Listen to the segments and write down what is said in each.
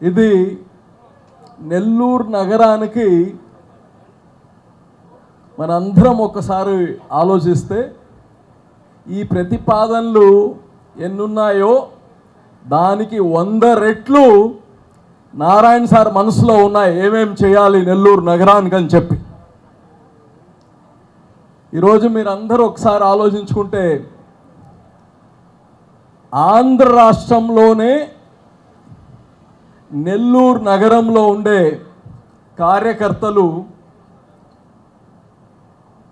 ఇది నెల్లూరు నగరానికి మనందరం ఒకసారి ఆలోచిస్తే ఈ ప్రతిపాదనలు ఎన్నున్నాయో దానికి వంద రెట్లు నారాయణ సార్ మనసులో ఉన్నాయి ఏమేమి చేయాలి నెల్లూరు నగరానికి అని చెప్పి. ఈరోజు మీరు అందరూ ఒకసారి ఆలోచించుకుంటే ఆంధ్ర రాష్ట్రంలోనే నెల్లూరు నగరంలో ఉండే కార్యకర్తలు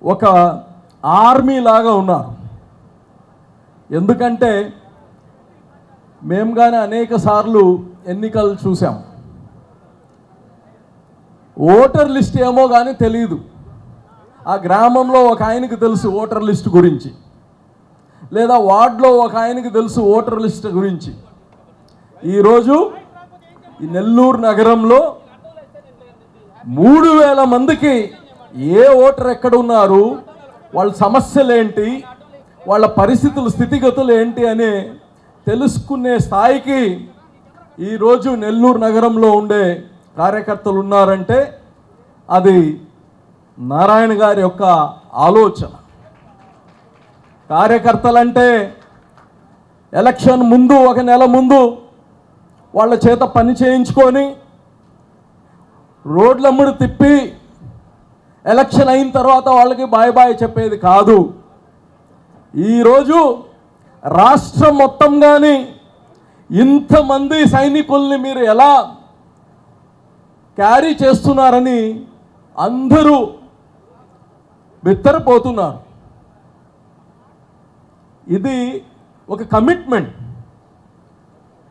ఒక ఆర్మీ లాగా ఉన్నారు. ఎందుకంటే మేము కానీ అనేక సార్లు ఎన్నికలు చూసాం ఓటర్ లిస్ట్ ఏమో కానీ తెలియదు ఆ గ్రామంలో ఒక ఆయనకి తెలుసు ఓటర్ లిస్ట్ గురించి. లేదా వార్డులో ఒక ఆయనకి తెలుసు ఓటర్ లిస్ట్ గురించి. ఈరోజు ఈ నెల్లూరు నగరంలో మూడు వేల మందికి ఏ ఓటర్ ఎక్కడ ఉన్నారు? వాళ్ళ సమస్యలు ఏంటి? వాళ్ళ పరిస్థితులు స్థితిగతులు ఏంటి అని తెలుసుకునే స్థాయికి ఈరోజు నెల్లూరు నగరంలో ఉండే కార్యకర్తలు ఉన్నారంటే అది నారాయణ గారి యొక్క ఆలోచన. కార్యకర్తలంటే ఎలక్షన్ ముందు ఒక నెల ముందు వాళ్ళ చేత పని చేయించుకొని రోడ్లమ్ముడు తిప్పి ఎలక్షన్ అయిన తర్వాత వాళ్ళకి బాయ్ బాయ్ చెప్పేది కాదు. ఈరోజు రాష్ట్రం మొత్తం కానీ ఇంతమంది సైనికుల్ని మీరు ఎలా క్యారీ చేస్తున్నారని అందరూ బిత్తరపోతున్నారు. ఇది ఒక కమిట్మెంట్.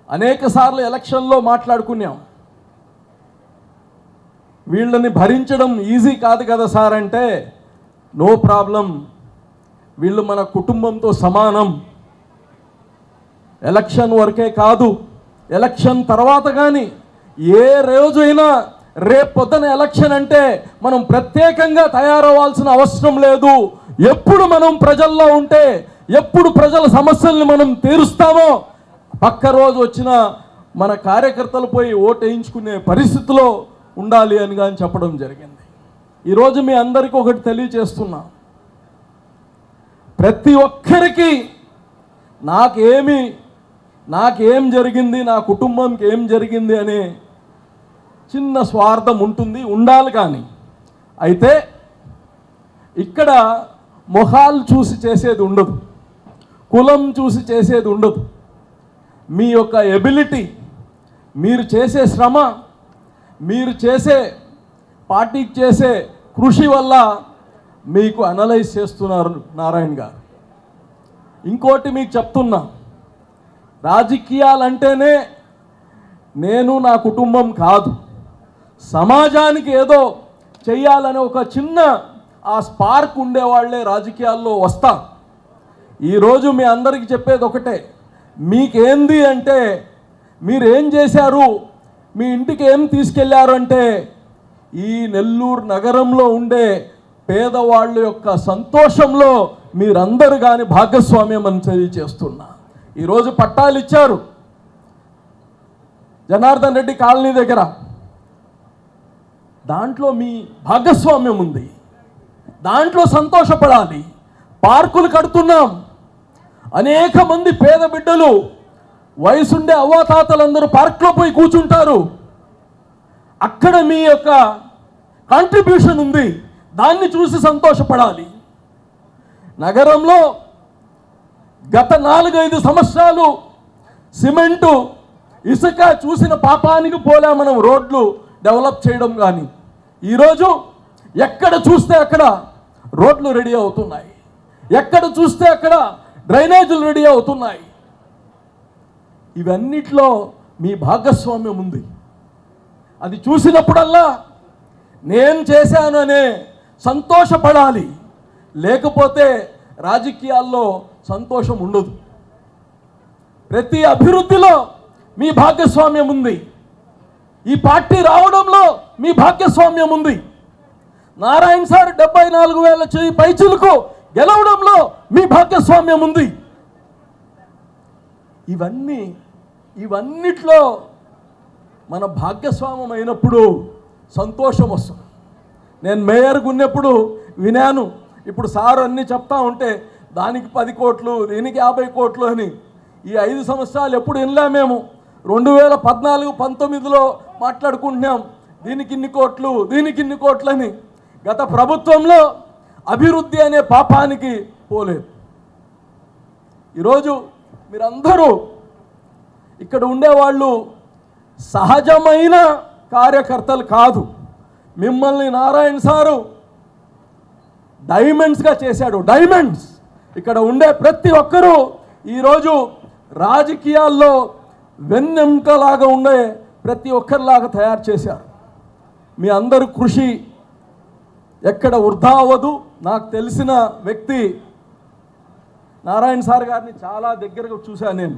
అనేక సార్లు ఎలక్షన్లో మాట్లాడుకున్నాం. వీళ్ళని భరించడం ఈజీ కాదు కదా సార్ అంటే నో ప్రాబ్లం. వీళ్ళు మన కుటుంబంతో సమానం. ఎలక్షన్ వరకే కాదు ఎలక్షన్ తర్వాత కానీ ఏ రోజైనా రేపు పొద్దున ఎలక్షన్ అంటే మనం ప్రత్యేకంగా తయారవ్వాల్సిన అవసరం లేదు. ఎప్పుడు మనం ప్రజల్లో ఉంటే ఎప్పుడు ప్రజల సమస్యల్ని మనం తీరుస్తామో పక్క రోజు వచ్చిన మన కార్యకర్తలు పోయి ఓటు వేయించుకునే పరిస్థితిలో ఉండాలి అని కానీ చెప్పడం జరిగింది. ఈరోజు మీ అందరికీ ఒకటి తెలియచేస్తున్నా. ప్రతి ఒక్కరికి నాకేమి నాకేం జరిగింది నా కుటుంబంకి ఏం జరిగింది అనే చిన్న స్వార్థం ఉంటుంది ఉండాలి కానీ. అయితే ఇక్కడ మొహాలు చూసి చేసేది ఉండదు కులం చూసి చేసేది ఉండదు. మీ యొక్క ఎబిలిటీ మీరు చేసే శ్రమ మీరు చేసే పార్టీకి చేసే కృషి వల్ల మీకు అనలైజ్ చేస్తున్నారు నారాయణ గారు. ఇంకోటి మీకు చెప్తున్నా రాజకీయాలంటేనే నేను నా కుటుంబం కాదు. సమాజానికి ఏదో చెయ్యాలనే ఒక చిన్న ఆ స్పార్క్ ఉండేవాళ్ళే రాజకీయాల్లో వస్తా. ఈరోజు మీ అందరికీ చెప్పేది ఒకటే మీకేంది అంటే మీరేం చేశారు? మీ ఇంటికి ఏం తీసుకెళ్ళారు అంటే ఈ నెల్లూరు నగరంలో ఉండే పేదవాళ్ళ యొక్క సంతోషంలో మీరందరూ కానీ భాగస్వామ్యం అని తెలియజేస్తున్నా. ఈరోజు పట్టాలు ఇచ్చారు. జనార్దన్ రెడ్డి కాలనీ దగ్గర. దాంట్లో మీ భాగస్వామ్యం ఉంది. దాంట్లో సంతోషపడాలి. పార్కులు కడుతున్నాం. అనేక మంది పేద బిడ్డలు వయసుండే అవ్వాతాతలందరూ పార్క్లో పోయి కూర్చుంటారు. అక్కడ మీ యొక్క కాంట్రిబ్యూషన్ ఉంది. దాన్ని చూసి సంతోషపడాలి. నగరంలో గత నాలుగైదు సంవత్సరాలు సిమెంటు ఇసుక చూసిన పాపానికి పోలే మనం రోడ్లు డెవలప్ చేయడం కానీ ఈరోజు ఎక్కడ చూస్తే అక్కడ రోడ్లు రెడీ అవుతున్నాయి. ఎక్కడ చూస్తే అక్కడ డ్రైనేజీలు రెడీ అవుతున్నాయి. ఇవన్నిట్లో మీ భాగస్వామ్యం ఉంది. అది చూసినప్పుడల్లా నేను చేశాననే సంతోషపడాలి. లేకపోతే రాజకీయాల్లో సంతోషం ఉండదు. ప్రతి అభివృద్ధిలో మీ భాగస్వామ్యం ఉంది. ఈ పార్టీ రావడంలో మీ భాగస్వామ్యం ఉంది. నారాయణ సార్ డెబ్బై నాలుగు వేల చేయి పైచులకు గెలవడంలో మీ భాగస్వామ్యం ఉంది. ఇవన్నీ ఇవన్నిట్లో మన భాగ్యస్వామ్యం అయినప్పుడు సంతోషం వస్తుంది. నేను మేయర్గా ఉన్నప్పుడు వినాను. ఇప్పుడు సార్ అన్నీ చెప్తా ఉంటే దానికి పది కోట్లు దీనికి యాభై కోట్లు అని. ఈ ఐదు సంవత్సరాలు ఎప్పుడు వినలే మేము. రెండు వేల పద్నాలుగు పంతొమ్మిదిలో మాట్లాడుకుంటున్నాం. దీనికి ఇన్ని కోట్లు దీనికి ఇన్ని కోట్లు అని. గత ప్రభుత్వంలో అభివృద్ధి అనే పాపానికి పోలేదు. ఈరోజు మీరందరూ ఇక్కడ ఉండేవాళ్ళు సహజమైన కార్యకర్తలు కాదు. మిమ్మల్ని నారాయణ సారు డైమండ్స్గా చేశాడు. డైమండ్స్! ఇక్కడ ఉండే ప్రతి ఒక్కరూ ఈరోజు రాజకీయాల్లో వెన్నెముకలాగా ఉండే ప్రతి ఒక్కరిలాగా తయారు చేశారు. మీ అందరి కృషి ఎక్కడ వృధా అవ్వదు. నాకు తెలిసిన వ్యక్తి నారాయణ సార్ గారిని చాలా దగ్గరగా చూశాను నేను.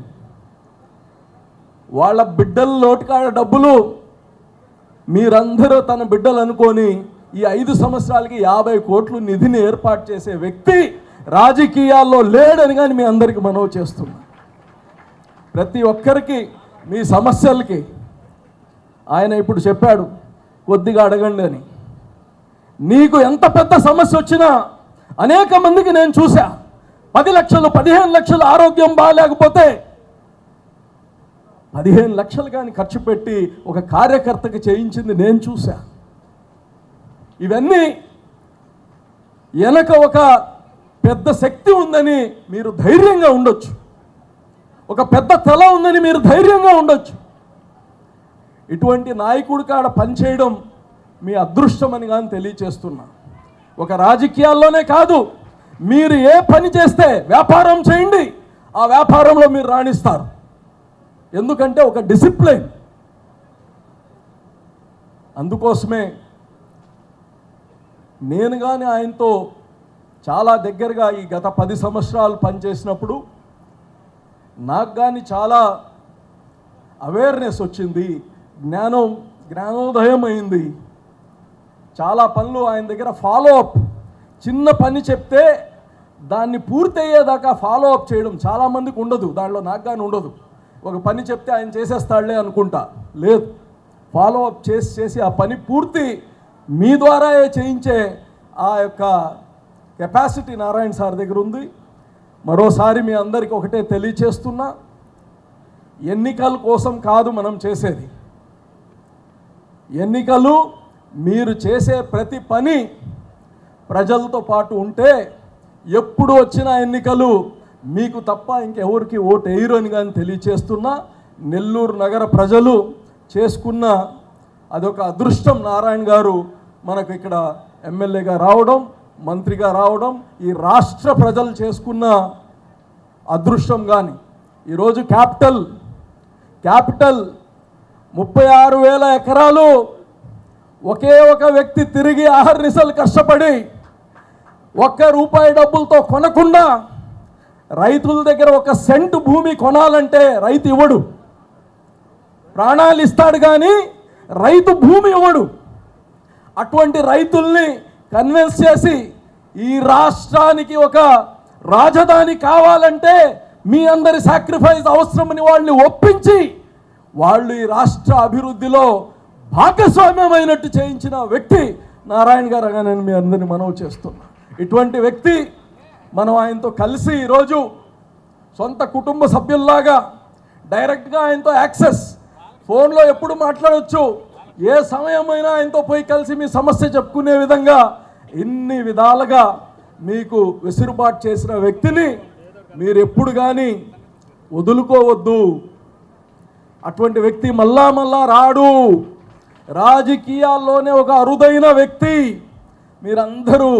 వాళ్ళ బిడ్డల లోటుకాడ డబ్బులు మీరందరూ తన బిడ్డలు అనుకొని ఈ ఐదు సంవత్సరాలకి యాభై కోట్లు నిధిని ఏర్పాటు చేసే వ్యక్తి రాజకీయాల్లో లేడని కానీ మీ అందరికీ మనవి చేస్తున్నా. ప్రతి ఒక్కరికి మీ సమస్యలకి ఆయన ఇప్పుడు చెప్పాడు కొద్దిగా అడగండి అని. నీకు ఎంత పెద్ద సమస్య వచ్చినా అనేక మందికి నేను చూసా పది లక్షలు పదిహేను లక్షలు ఆరోగ్యం బాగాలేకపోతే పదిహేను లక్షలు కానీ ఖర్చు పెట్టి ఒక కార్యకర్తకి చేయించింది నేను చూసా ఇవన్నీ వెనక ఒక పెద్ద శక్తి ఉందని మీరు ధైర్యంగా ఉండొచ్చు. ఒక పెద్ద తల ఉందని మీరు ధైర్యంగా ఉండొచ్చు. ఇటువంటి నాయకుడి కాడ పనిచేయడం మీ అదృష్టం అని కానీ తెలియచేస్తున్నా. ఒక రాజకీయాల్లోనే కాదు మీరు ఏ పని చేస్తే వ్యాపారం చేయండి ఆ వ్యాపారంలో మీరు రాణిస్తారు. ఎందుకంటే ఒక డిసిప్లిన్. అందుకోసమే నేను కానీ ఆయనతో చాలా దగ్గరగా ఈ గత పది సంవత్సరాలు పనిచేసినప్పుడు నాకు కానీ చాలా అవేర్నెస్ వచ్చింది జ్ఞానం జ్ఞానోదయం అయింది. చాలా పనులు ఆయన దగ్గర ఫాలో అప్ చిన్న పని చెప్తే దాన్ని పూర్తి అయ్యేదాకా ఫాలో అప్ చేయడం చాలామందికి ఉండదు. దాంట్లో నాకు కానీ ఉండదు. ఒక పని చెప్తే ఆయన చేసేస్తాడులే అనుకుంటా. లేదు. ఫాలో అప్ చేసి చేసి ఆ పని పూర్తి మీ ద్వారా చేయించే ఆ యొక్క కెపాసిటీ నారాయణ సార్ దగ్గర ఉంది. మరోసారి మీ అందరికీ ఒకటే తెలియచేస్తున్నా ఎన్నికల కోసం కాదు మనం చేసేది. ఎన్నికలు మీరు చేసే ప్రతి పని ప్రజలతో పాటు ఉంటే ఎప్పుడు వచ్చిన ఎన్నికలు మీకు తప్ప ఇంకెవరికి ఓటు వేయరు అని కానీ తెలియచేస్తున్నా నెల్లూరు నగర ప్రజలు చేసుకున్న అదొక అదృష్టం. నారాయణ గారు మనకు ఇక్కడ ఎమ్మెల్యేగా రావడం మంత్రిగా రావడం ఈ రాష్ట్ర ప్రజలు చేసుకున్న అదృష్టం కానీ. ఈరోజు క్యాపిటల్ క్యాపిటల్ ముప్పై ఆరు వేల ఎకరాలు ఒకే ఒక వ్యక్తి తిరిగి ఆహర్నిశలు కష్టపడి ఒక్క రూపాయి డబ్బులతో కొనకుండా రైతుల దగ్గర ఒక సెంట్ భూమి కొనాలంటే రైతు ఇవ్వడు. ప్రాణాలు ఇస్తాడు కానీ రైతు భూమి ఇవ్వడు. అటువంటి రైతుల్ని కన్విన్స్ చేసి ఈ రాష్ట్రానికి ఒక రాజధాని కావాలంటే మీ అందరి సాక్రిఫైస్ అవసరమని వాళ్ళని ఒప్పించి వాళ్ళు ఈ రాష్ట్ర అభివృద్ధిలో భాగస్వామ్యమైనట్టు చేయించిన వ్యక్తి నారాయణ గారు నేను మీ అందరిని మనవి చేస్తున్నా. ఇటువంటి వ్యక్తి మనం ఆయనతో కలిసి ఈరోజు సొంత కుటుంబ సభ్యుల్లాగా డైరెక్ట్గా ఆయనతో యాక్సెస్ ఫోన్లో ఎప్పుడు మాట్లాడవచ్చు ఏ సమయమైనా ఆయనతో పోయి కలిసి మీ సమస్య చెప్పుకునే విధంగా ఇన్ని విధాలుగా మీకు వెసురుబాటు చేసిన వ్యక్తిని మీరు ఎప్పుడు కానీ వదులుకోవద్దు. అటువంటి వ్యక్తి మళ్ళా మళ్ళా రాడు. రాజకీయాల్లోనే ఒక అరుదైన వ్యక్తి. మీరందరూ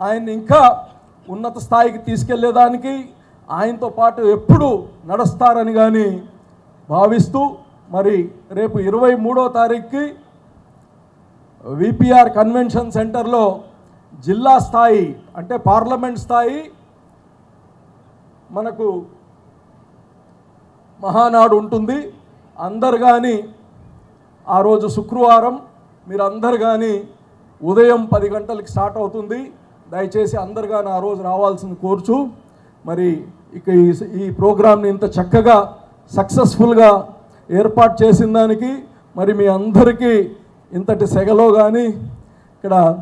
ఆయన్ని ఇంకా ఉన్నత స్థాయికి తీసుకెళ్ళేదానికి ఆయనతో పాటు ఎప్పుడు నడుస్తారని కానీ భావిస్తూ మరి రేపు ఇరవై మూడో తారీఖుకి విపిఆర్ కన్వెన్షన్ సెంటర్లో జిల్లా స్థాయి అంటే పార్లమెంట్ స్థాయి మనకు మహానాడు ఉంటుంది. అందరు కానీ ఆ రోజు శుక్రవారం మీరు అందరు కానీ ఉదయం పది గంటలకు స్టార్ట్ అవుతుంది. దయచేసి అందరు కానీ ఆ రోజు రావాల్సింది కోర్చు మరి ఇక ఈ ఈ ప్రోగ్రామ్ని ఇంత చక్కగా సక్సెస్ఫుల్గా ఏర్పాటు చేసిన దానికి మరి మీ అందరికీ ఇంతటి సెగలో కానీ ఇక్కడ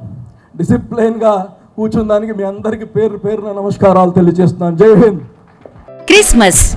డిసిప్లైన్గా కూర్చుందానికి మీ అందరికీ పేరు పేరున నమస్కారాలు తెలియజేస్తున్నాను. Jai Hind. Christmas.